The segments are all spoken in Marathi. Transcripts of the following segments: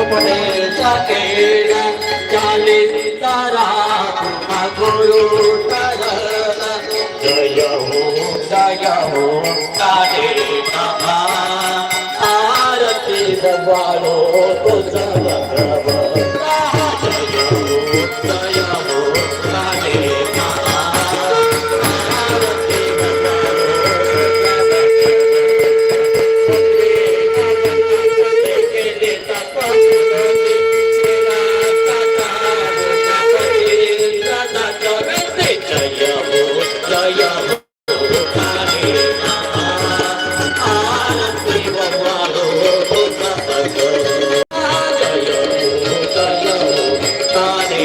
उपदेश केला चाले तारा गुरु जय हो जय हो आरती गवालो तुझ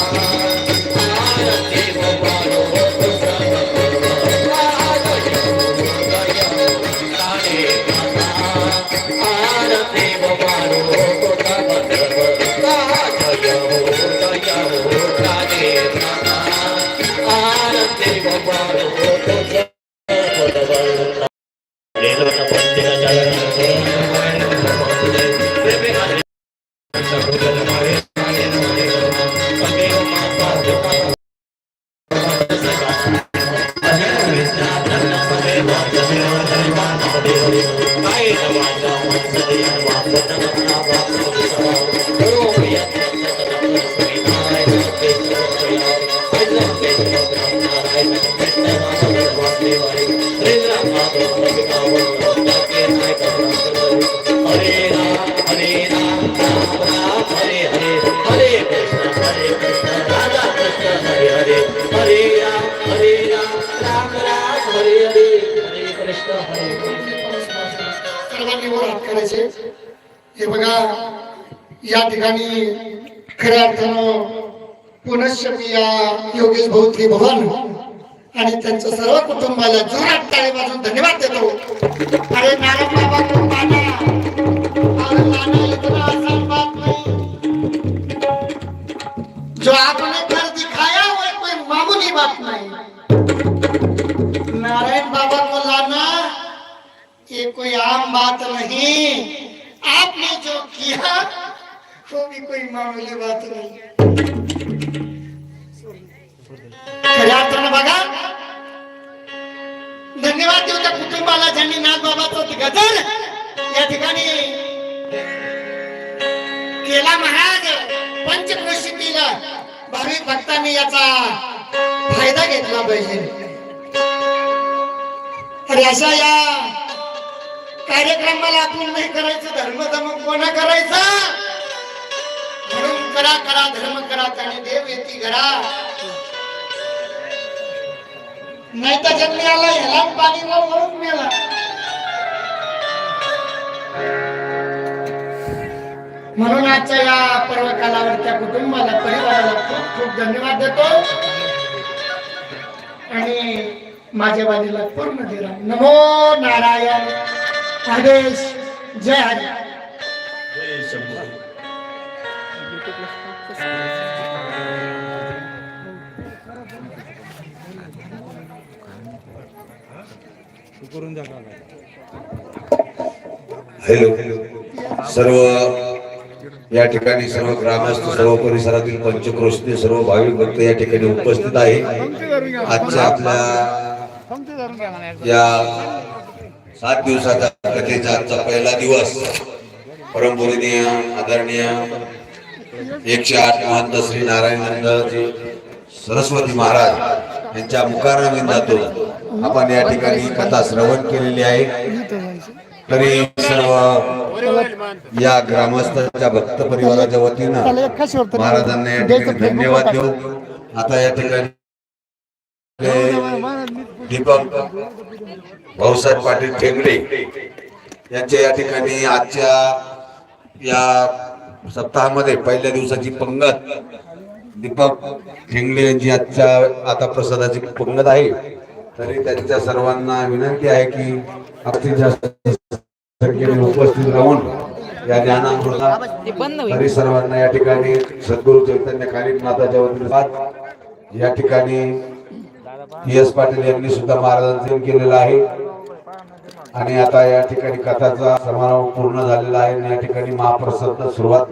आरती हरे या ठिकाणी खऱ्या अर्थानं पुनश्च मी या योगेश भाऊ भवन आणि त्यांच्या सर्व कुटुंबाला जोरात टाळी वाजून धन्यवाद देतो. अरे नारायण बाबा को पाना और इतना आसान बात नहीं जो आपने कर दिखाया वो कोई मामूली बात नहीं. नारायण बाबा को लाना ये कोई आम बात नहीं. आपने जो किया तो भी कोई मामूली बात नहीं। खऱ्या अर्थानं बघा। धन्यवाद देऊ त्या कुटुंबाला ज्यांनी नागबाबाचं गजर या ठिकाणी केला महाराज. पंचक्रोशीतील भाविक भक्तांनी याचा फायदा घेतला पाहिजे. तर अशा या कार्यक्रमाला आपण नाही करायचं धर्म कोणा करायचा? करा करा धर्म करा त्याने देव येती घरा. नाही तर जन्मी आला ह्याला पाणी म्हणून मेला. म्हणून आजच्या या पर्व कालावरच्या कुटुंबाला परिवाराला खूप खूप धन्यवाद देतो. आणि माझ्या वाणीला पूर्ण दिला. नमो नारायण. आदेश जय हरी. हॅलो. सर्व या ठिकाणी सर्व ग्रामस्थ सर्व परिसरातील पंचक्रोशने सर्व भाविक भक्त या ठिकाणी उपस्थित आहे. आजच्या आपल्या या सात दिवसाचा कथेचा आजचा पहिला दिवस. परमपूरणीय आदरणीय एकशे आठ महंत श्री नारायणानंदजी सरस्वती महाराज यांच्या मुखारविंदातून आपण या ठिकाणी कथा श्रवण केलेली आहे. तरी सर्व या ग्रामस्थांच्या भक्त परिवाराच्या वतीनं महाराजांना या ठिकाणी धन्यवाद देऊ आता या ठिकाणी दीपक भाऊसाहेब पाटील ठेंगडे यांच्या या ठिकाणी आजच्या या सप्ताहामध्ये पहिल्या दिवसाची पंगत. दीपक ठेंगले यांची आजच्या आता प्रसादाची पंगत आहे. तरी त्यांच्या सर्वांना विनंती आहे की जास्तीत जास्त संख्येने उपस्थित राहून या ज्ञानामृता तरी सर्वांना या ठिकाणी सद्गुरु चैतन्य कालीन माताच्या वतीने या ठिकाणी पी एस पाटील यांनी सुद्धा महाराजांचं केलेलं आहे. आणि आता या ठिकाणी कथाचा समारोह पूर्ण झालेला आहे आणि या ठिकाणी महाप्रसाद सुरुवात